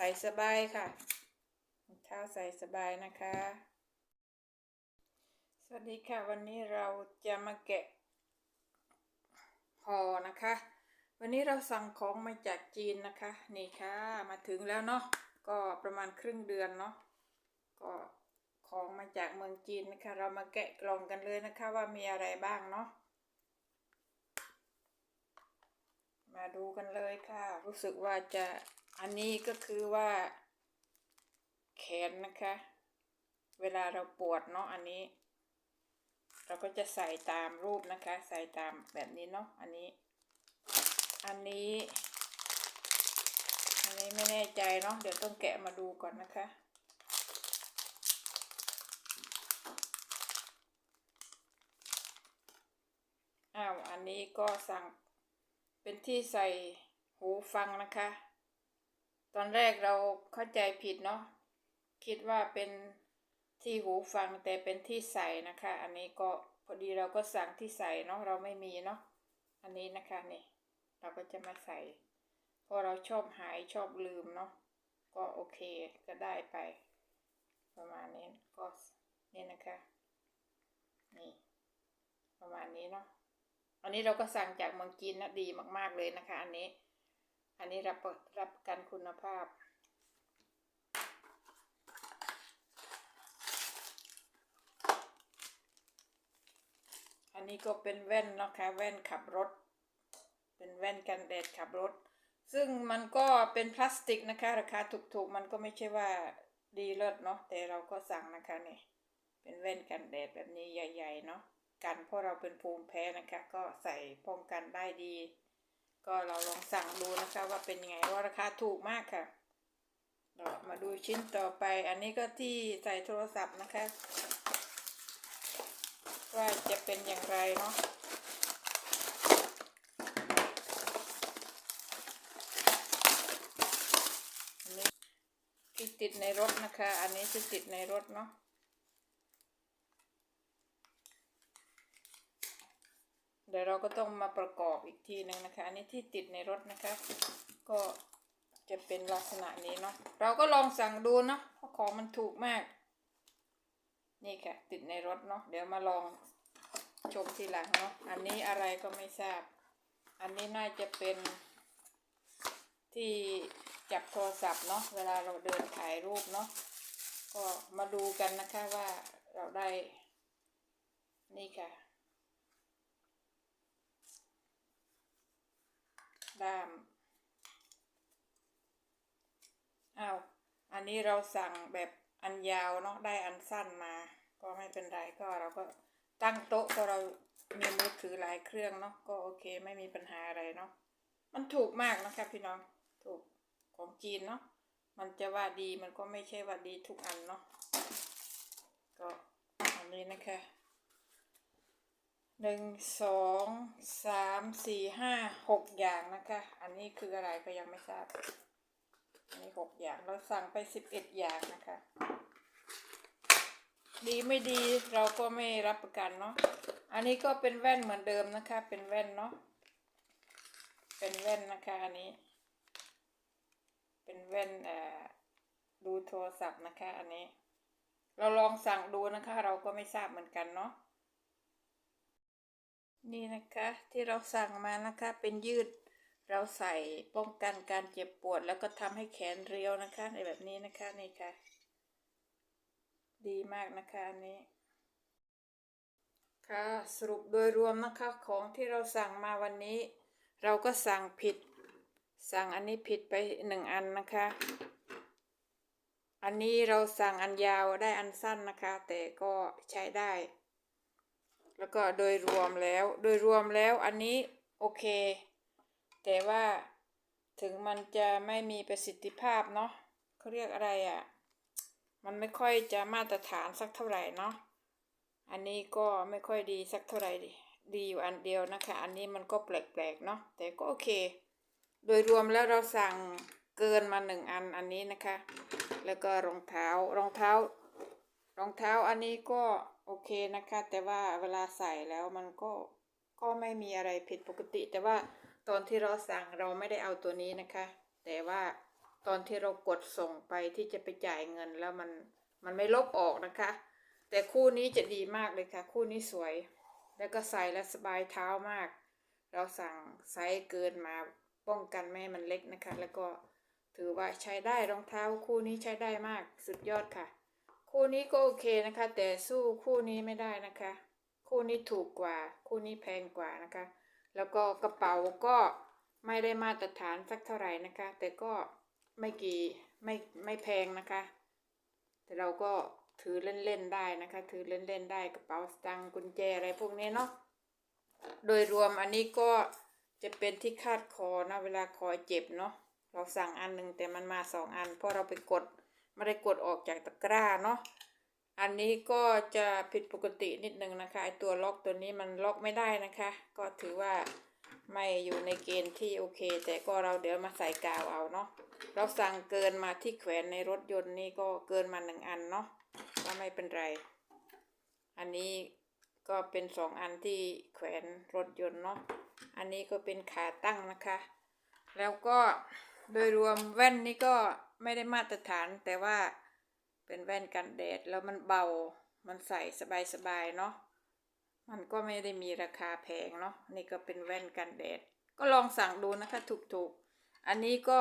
ใส่สบายค่ะเท้าใส่สบายนะคะ สวัสดีค่ะ วันนี้เราจะมาแกะห่อนะคะ วันนี้เราสั่งของมาจากจีนนะคะ นี่ค่ะ มาถึงแล้วเนาะ ก็ประมาณครึ่งเดือนเนาะ ก็ของมาจากเมืองจีนนะคะ เรามาแกะกล่องกันเลยนะคะว่ามีอะไรบ้างเนาะมาดูกันเลยค่ะ รู้สึกว่าจะ อันนี้ก็คือว่า แขนนะคะ เวลาเราปวดเนาะอันนี้ เราก็จะใส่ตามรูปนะคะ ใส่ตามแบบนี้เนาะอันนี้ อันนี้ อันนี้ไม่แน่ใจเนาะเดี๋ยวต้องแกะมาดูก่อนนะคะอ้าวอันนี้ก็สั่งเป็นที่ใส่หูฟังนะคะ ตอนแรกเราเข้าใจผิดเนาะคิดว่าเป็นที่หูฟังแต่เป็นที่ใส่นะคะ อันนี้ก็พอดีเราก็สั่งที่ใส่เนาะเราไม่มีเนาะอันนี้นะคะนี่เราก็จะมาใส่เพราะเราชอบหายชอบลืมเนาะก็โอเคก็ได้ไป ประมาณนี้ก็นี่นะคะนี่ประมาณนี้เนาะอันนี้เราก็สั่งจากเมืองจีนนะดีมาก ๆเลยนะคะ อันนี้ อันนี้รับรับกันคุณภาพ อันนี้ก็เป็นแว่นนะคะแว่นขับรถ เป็นแว่นกันแดดขับรถ ซึ่งมันก็เป็นพลาสติกนะคะ ราคาถูกๆ มันก็ไม่ใช่ว่าดีเลิศเนาะแต่เราก็สั่งนะคะนี่เป็นแว่นกันแดดแบบนี้ใหญ่ ๆ เนาะกันเพราะเราเป็นภูมิแพ้นะคะ ก็ใส่ป้องกันได้ดี ก็เราลองสั่งดูนะคะว่าเป็นยังไงว่าราคาถูกมากค่ะเรามาดูชิ้นต่อไป อันนี้ก็ที่ใส่โทรศัพท์นะคะ ว่าจะเป็นอย่างไรเนาะที่ติดในรถนะคะ อันนี้จะติดในรถเนาะ เดี๋ยวเราก็ต้องมาประกอบอีกทีหนึ่งนะคะ อันนี้ที่ติดในรถนะคะ ก็จะเป็นลักษณะนี้เนาะ เราก็ลองสั่งดูเนาะเพราะของมันถูกมาก นี่ค่ะ ติดในรถเนาะ เดี๋ยวมาลองชมทีหลังเนาะ อันนี้อะไรก็ไม่ทราบ อันนี้น่าจะเป็นที่จับโทรศัพท์เนาะ เวลาเราเดินถ่ายรูปเนาะ ก็มาดูกันนะคะว่าเราได้ นี่ค่ะ ด้ามอ้าวอันนี้เราสั่งแบบอันยาวเนาะได้อันสั้นมา ก็ไม่เป็นไรก็เราก็ตั้งโต๊ะก็เรามีมือถือหลายเครื่องเนาะก็โอเคไม่มีปัญหาอะไรเนาะมันถูกมากนะคะพี่น้องถูกของจีนเนาะมันจะว่าดีมันก็ไม่ใช่ว่าดีทุกอันเนาะก็อันนี้นะคะ หนึ่งสองสามสี่ห้าหกอย่างนะคะ อันนี้คืออะไรก็ยังไม่ทราบ อันนี้หกอย่างเราสั่งไปสิบเอ็ดอย่างนะคะ ดีไม่ดีเราก็ไม่รับประกันเนาะอันนี้ก็เป็นแว่นเหมือนเดิมนะคะ เป็นแว่นเนาะเป็นแว่นนะคะอันนี้ เป็นแว่นอ่อดูโทรศัพท์นะคะ อันนี้ เราลองสั่งดูนะคะ เราก็ไม่ทราบเหมือนกันเนาะ นี่นะคะที่เราสั่งมานะคะเป็นยืด เราใส่ป้องกันการเจ็บปวด แล้วก็ทำให้แขนเรียวนะคะในแบบนี้นะคะนี่ค่ะ ดีมากนะคะอันนี้ ค่ะสรุปโดยรวมนะคะของที่เราสั่งมาวันนี้ เราก็สั่งผิด สั่งอันนี้ผิดไปหนึ่งอันนะคะ อันนี้เราสั่งอันยาวได้อันสั้นนะคะ แต่ก็ใช้ได้ แล้วก็โดยรวมแล้ว โดยรวมแล้วอันนี้โอเค แต่ว่าถึงมันจะไม่มีประสิทธิภาพเนาะเขาเรียกอะไรอะ่ะ มันไม่ค่อยจะมาตรฐานสักเท่าไหร่เนาะ อันนี้ก็ไม่ค่อยดีสักเท่าไหร่ดีดีอยู่อันเดียวนะคะ อันนี้มันก็แปลกๆเนาะ แต่ก็โอเค โดยรวมแล้วเราสั่งเกินมาหนึ่งอันอันนี้นะคะ แล้วก็รองเท้ารองเท้ารองเท้าอันนี้ก็ โอเคนะคะ แต่ว่าเวลาใส่แล้วมันก็ก็ไม่มีอะไรผิดปกติ แต่ว่าตอนที่เราสั่งเราไม่ได้เอาตัวนี้นะคะ แต่ว่าตอนที่เรากดส่งไปที่จะไปจ่ายเงินแล้วมันมันไม่ลบออกนะคะ แต่คู่นี้จะดีมากเลยค่ะ คู่นี้สวย แล้วก็ใส่แล้วสบายเท้ามาก เราสั่งไซส์เกินมาป้องกันไม่ให้มันเล็กนะคะ แล้วก็ถือว่าใช้ได้รองเท้าคู่นี้ใช้ได้มากสุดยอดค่ะ คู่นี้ก็โอเคนะคะ แต่สู้คู่นี้ไม่ได้นะคะ คู่นี้ถูกกว่า คู่นี้แพงกว่านะคะ แล้วก็กระเป๋าก็ไม่ได้มาตรฐานสักเท่าไหร่นะคะ แต่ก็ไม่กี่ไม่ไม่แพงนะคะ แต่เราก็ถือเล่นๆได้นะคะ ถือเล่นๆได้กระเป๋าสตางค์กุญแจอะไรพวกนี้เนาะโดยรวมอันนี้ก็จะเป็นที่คาดคอนะเวลาคอเจ็บเนาะเราสั่งอันหนึ่งแต่มันมาสองอันเพราะเราไปกด ไม่ได้กดออกจากตะกร้าเนาะอันนี้ก็จะผิดปกตินิดนึงนะคะไอตัวล็อกตัวนี้มันล็อกไม่ได้นะคะ ก็ถือว่าไม่อยู่ในเกณฑ์ที่โอเค แต่ก็เราเดี๋ยวมาใส่กาวเอาเนาะเราสั่งเกินมาที่แขวนในรถยนต์นี่ก็เกินมาหนึ่งอันเนาะก็ไม่เป็นไร อันนี้ก็เป็นสองอันที่แขวนรถยนต์เนาะอันนี้ก็เป็นขาตั้งนะคะ แล้วก็โดยรวมแว่นนี่ก็ ไม่ได้มาตรฐานแต่ว่าเป็นแว่นกันแดดแล้วมันเบา มันใส่สบายๆเนาะ มันก็ไม่ได้มีราคาแพงเนาะ นี่ก็เป็นแว่นกันแดด ก็ลองสั่งดูนะคะถูกๆ อันนี้ก็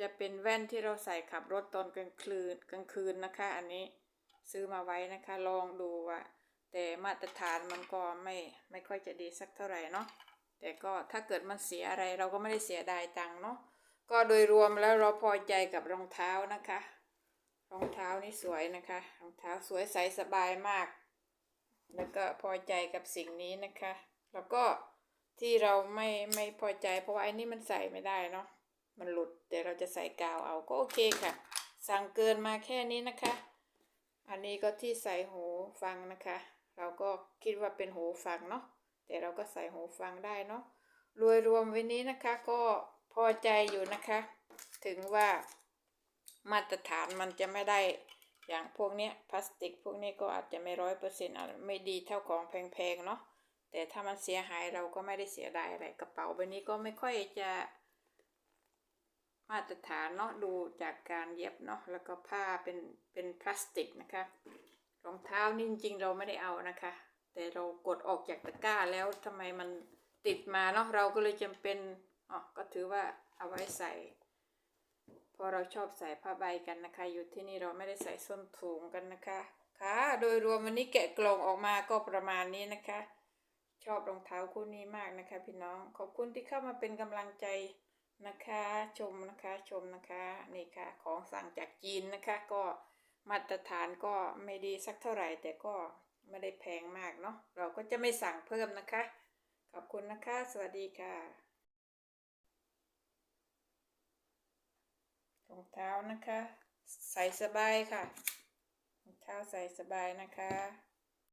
จะเป็นแว่นที่เราใส่ขับรถตอนกลางคืนกลางคืนนะคะ อันนี้ซื้อมาไว้นะคะ ลองดูว่า แต่มาตรฐานมันก็ไม่ไม่ค่อยจะดีสักเท่าไหร่เนาะ แต่ก็ถ้าเกิดมันเสียอะไรเราก็ไม่ได้เสียดายตังค์เนาะ ก็โดยรวมแล้วเราพอใจกับรองเท้านะคะ รองเท้านี่สวยนะคะ รองเท้าสวยใสสบายมาก แล้วก็พอใจกับสิ่งนี้นะคะ แล้วก็ที่เราไม่ไม่พอใจ เพราะว่าไอ้นี่มันใส่ไม่ได้เนาะ มันหลุดแต่เราจะใส่กาวเอาก็โอเคค่ะ สั่งเกินมาแค่นี้นะคะ อันนี้ก็ที่ใส่หูฟังนะคะ เราก็คิดว่าเป็นหูฟังเนาะ แต่เราก็ใส่หูฟังได้เนาะ รวมรวมวันนี้นะคะก็ พอใจอยู่นะคะ ถึงว่ามาตรฐานมันจะไม่ได้อย่างพวกเนี้ยพลาสติกพวกนี้ก็อาจจะไม่ร้อยเปอร์เซ็นต์ไม่ดีเท่าของแพงๆเนาะแต่ถ้ามันเสียหายเราก็ไม่ได้เสียดายอะไรกระเป๋าใบนี้ก็ไม่ค่อยจะมาตรฐานเนาะดูจากการเย็บเนาะแล้วก็ผ้าเป็นเป็นพลาสติกนะคะรองเท้านี่จริงๆเราไม่ได้เอานะคะ แต่เรากดออกจากตะกร้าแล้วทำไมมันติดมาเนาะเราก็เลยจำเป็น อ๋อก็ถือว่าเอาไว้ใส่พราะเราชอบใส่ผ้าใบกันนะคะ อยู่ที่นี่เราไม่ได้ใส่ส้นสูงกันนะคะ ค่ะ โดยรวมวันนี้แกะกล่องออกมาก็ประมาณนี้นะคะ ชอบรองเท้าคู่นี้มากนะคะ พี่น้อง ขอบคุณที่เข้ามาเป็นกำลังใจนะคะ ชมนะคะ ชมนะคะ นี่ค่ะ ของสั่งจากจีนนะคะ ก็มาตรฐานก็ไม่ดีสักเท่าไหร่ แต่ก็ไม่ได้แพงมากเนาะ เราก็จะไม่สั่งเพิ่มนะคะ ขอบคุณนะคะ สวัสดีค่ะ รองเท้านะคะ ใส่สบายค่ะรองเท้าใส่สบายนะคะ